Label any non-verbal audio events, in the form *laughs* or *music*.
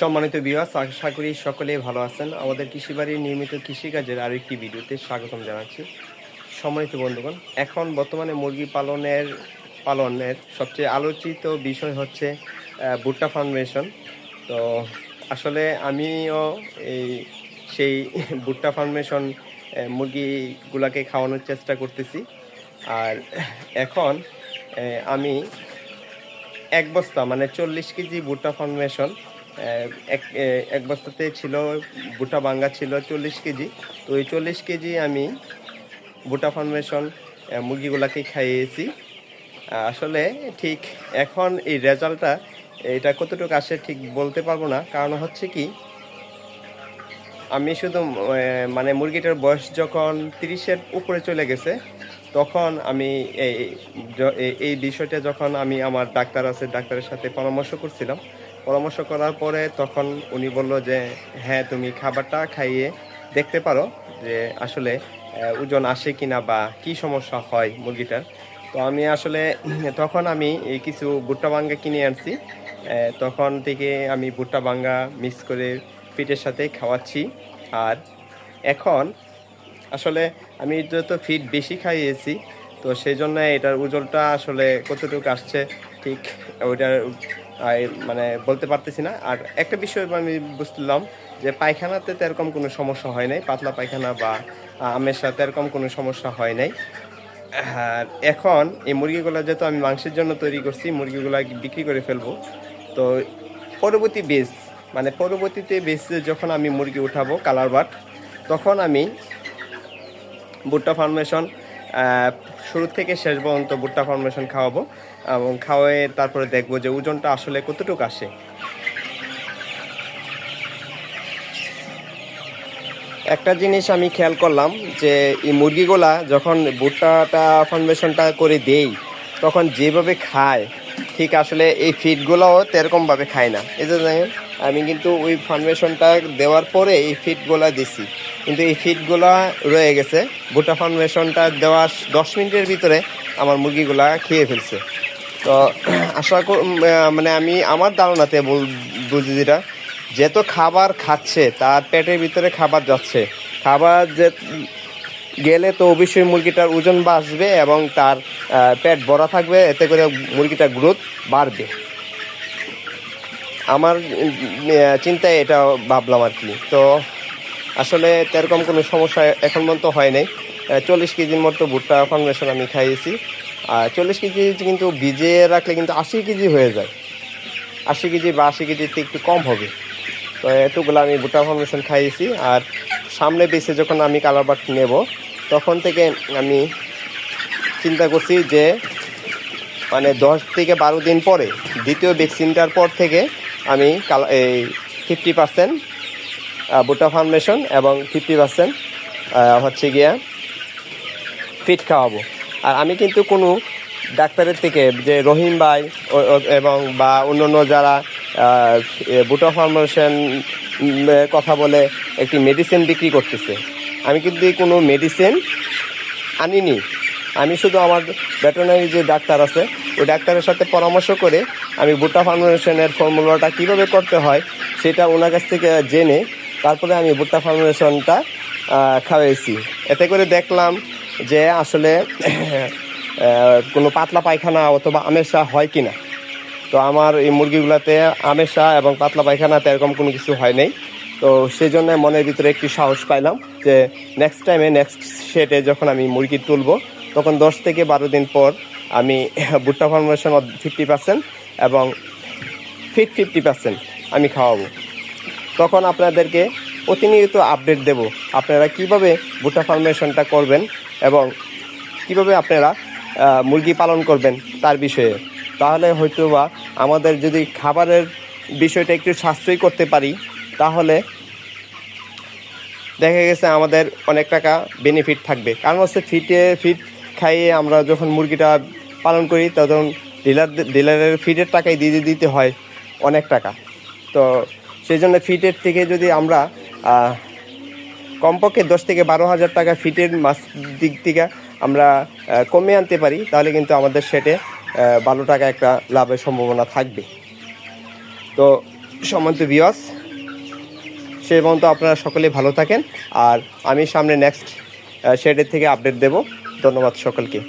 সম্মানিত বিভাস আশা করি সকলেই ভালো আছেন। আমাদের কৃষিবাড়ির নিয়মিত কৃষিকাজের আরও একটি ভিডিওতে স্বাগতম জানাচ্ছি। সম্মানিত বন্ধুগণ, এখন বর্তমানে মুরগি পালনের পালনের সবচেয়ে আলোচিত বিষয় হচ্ছে ভুট্টা ফাউন্ডেশন তো আসলে আমিও এই সেই *laughs* ভুট্টা ফাউন্ডেশন মুরগিগুলাকে খাওয়ানোর চেষ্টা করতেছি। আর এখন আমি এক বস্তা মানে চল্লিশ কেজি ভুট্টা ফর্মেশন এক এক বস্তাতে ছিল ভুট্টা বাঙ্গা ছিল চল্লিশ কেজি। তো ওই চল্লিশ কেজি আমি ভুট্টা ফর্মেশন মুরগিগুলাকে খাইয়েছি। আসলে ঠিক এখন এই রেজাল্টটা, এটা কতটুকু আসে ঠিক বলতে পারব না। কারণ হচ্ছে কি, আমি শুধু মানে মুরগিটার বয়স যখন তিরিশের উপরে চলে গেছে, তখন আমি এই- এই বিষয়টা যখন আমি আমার ডাক্তার আছে, ডাক্তারের সাথে পরামর্শ করছিলাম পরামর্শ করার পরে তখন উনি বলল যে হ্যাঁ তুমি খাবারটা খাইয়ে দেখতে পারো যে আসলে ওজন আসে কিনা বা কি সমস্যা হয় মুরগিটার। তো আমি আসলে, তখন আমি এই কিছু ভুট্টা বাঙ্গা কিনে আনছি। তখন থেকে আমি ভুট্টা বাঙ্গা মিক্স করে ফিটের সাথে খাওয়াচ্ছি। আর এখন আসলে আমি যত ফিট বেশি খাইয়েছি, তো সেই জন্য এটার ওজনটা আসলে কতটুকু আসছে, ঠিক ওইটার মানে বলতে পারতেছি না। আর একটা বিষয় আমি বুঝলাম যে পায়খানাতে তো এরকম কোনো সমস্যা হয় নাই, পাতলা পায়খানা বা আমের সাথে এরকম কোনো সমস্যা হয় নাই। আর এখন এই মুরগিগুলো যেহেতু আমি মাংসের জন্য তৈরি করছি, মুরগিগুলো বিক্রি করে ফেলব। তো পরবর্তী বেস মানে পরবর্তীতে বেসে যখন আমি মুরগি উঠাবো কালার বাট তখন আমি ভুট্টা ফার্মেশন শুরু থেকে শেষ পর্যন্ত ভুট্টা ফার্মেশন খাওয়াবো এবং খাওয়ায়ে তারপরে দেখব যে ওজনটা আসলে কতটুকু আসে। একটা জিনিস আমি খেয়াল করলাম যে এই মুরগিগুলা যখন ভুট্টাটা ফার্মেশনটা করে দেই, তখন যেভাবে খায়, ঠিক আসলে এই ফিডগুলোও তেরকমভাবে খায় না। এই যে আমি কিন্তু ওই ফার্মেশনটা দেওয়ার পরে এই ফিডগুলা দিছি। কিন্তু এই ফিডগুলা রয়ে গেছে। ভুট্টা ফার্মেশনটা দেওয়ার দশ মিনিটের ভিতরে আমার মুরগিগুলা খেয়ে ফেলছে। তো আশা কর- মানে আমি আমার ধারণাতে বল, বুঝি যেটা যত খাবার খাচ্ছে, তার পেটের ভিতরে খাবার যাচ্ছে। খাবার যে, গেলে তো অবশ্যই মুরগিটার ওজন বাড়বে এবং তার পেট ভরা থাকবে, এতে করে মুরগিটার গ্রোথ বাড়বে। আমার চিন্তায় এটা ভাবলাম আর কি। তো আসলে তেরকম কোনো সমস্যা এখন পর্যন্ত হয় নাই। চল্লিশ কেজির মতো ভুট্টা ফাউন্ডেশন আমি খাইয়েছি। আর চল্লিশ কেজি কিন্তু ভিজিয়ে রাখলে কিন্তু আশি কেজি হয়ে যায়। আশি কেজি বা আশি কেজিতে একটু কম হবে। তো এতগুলো আমি ভুট্টা ফাউন্ডেশন খাইয়েছি। আর সামনে বেছে যখন আমি কালার বাট নেব, তখন থেকে আমি চিন্তা করছি যে মানে দশ থেকে বারো দিন পরে, দ্বিতীয় ভ্যাকসিনটার পর থেকে আমি কালা এই ফিফটি পার্সেন্ট ভুট্টা ফাউন্ডেশন এবং ফিফটি পার্সেন্ট হচ্ছে গিয়া ফিট খাওয়াবো। আর আমি কিন্তু কোনো ডাক্তারের থেকে যে রহিম ভাই এবং বা অন্যান্য যারা বুটা ফার্মেশন কথা বলে একটি মেডিসিন বিক্রি করতেছে, আমি কিন্তু কোনো মেডিসিন আনিনি। আমি শুধু আমার ভেটেরিনারি যে ডাক্তার আছে, ওই ডাক্তারের সাথে পরামর্শ করে আমি বুটা ফার্মেশনের ফর্মুলাটা কীভাবে করতে হয়, সেটা ওনার কাছ থেকে জেনে তারপরে আমি ভুট্টা ফার্মেশনটা খাওয়াইছি। এতে করে দেখলাম যে আসলে কোনো পাতলা পায়খানা অথবা আমেশা হয় কি না তো আমার এই মুরগিগুলোতে আমেশা এবং পাতলা পায়খানাতে এরকম কোনো কিছু হয় নাই। তো সেই জন্য মনের ভিতরে একটি সাহস পাইলাম যে নেক্সট টাইমে নেক্সট সেটে যখন আমি মুরগি তুলব, তখন দশ থেকে বারো দিন পর আমি ভুট্টা ফার্মেশন ফিফটি পার্সেন্ট এবং ফিট ফিফটি পার্সেন্ট আমি খাওয়াবো। তখন আপনাদেরকে প্রতিনিয়ত আপডেট দেব। আপনারা কীভাবে ভুট্টা ফার্মেশনটা করবেন এবং কীভাবে আপনারা মুরগি পালন করবেন তার বিষয়ে। তাহলে হয়তো বা আমাদের যদি খাবারের বিষয়টা একটু সাশ্রয় করতে পারি, তাহলে দেখা গেছে আমাদের অনেক টাকা বেনিফিট থাকবে। কারণ হচ্ছে ফিটে ফিট খাইয়ে আমরা যখন মুরগিটা পালন করি, তখন ডিলার ডিলারের ফিটের টাকাই দিয়ে দিতে হয় অনেক টাকা। তো সেই জন্য ফিটের থেকে যদি আমরা কমপক্ষে দশ থেকে বারো হাজার টাকা ফিটের মাছ দিক থেকে আমরা কমিয়ে আনতে পারি, তাহলে কিন্তু আমাদের সেটে ভালো টাকা একটা লাভের সম্ভাবনা থাকবে। তো সম্মানিত বিওয়াস সে পর্যন্ত আপনারা সকলে ভালো থাকেন, আর আমি সামনে নেক্সট শেডের থেকে আপডেট দেব। ধন্যবাদ সকলকে।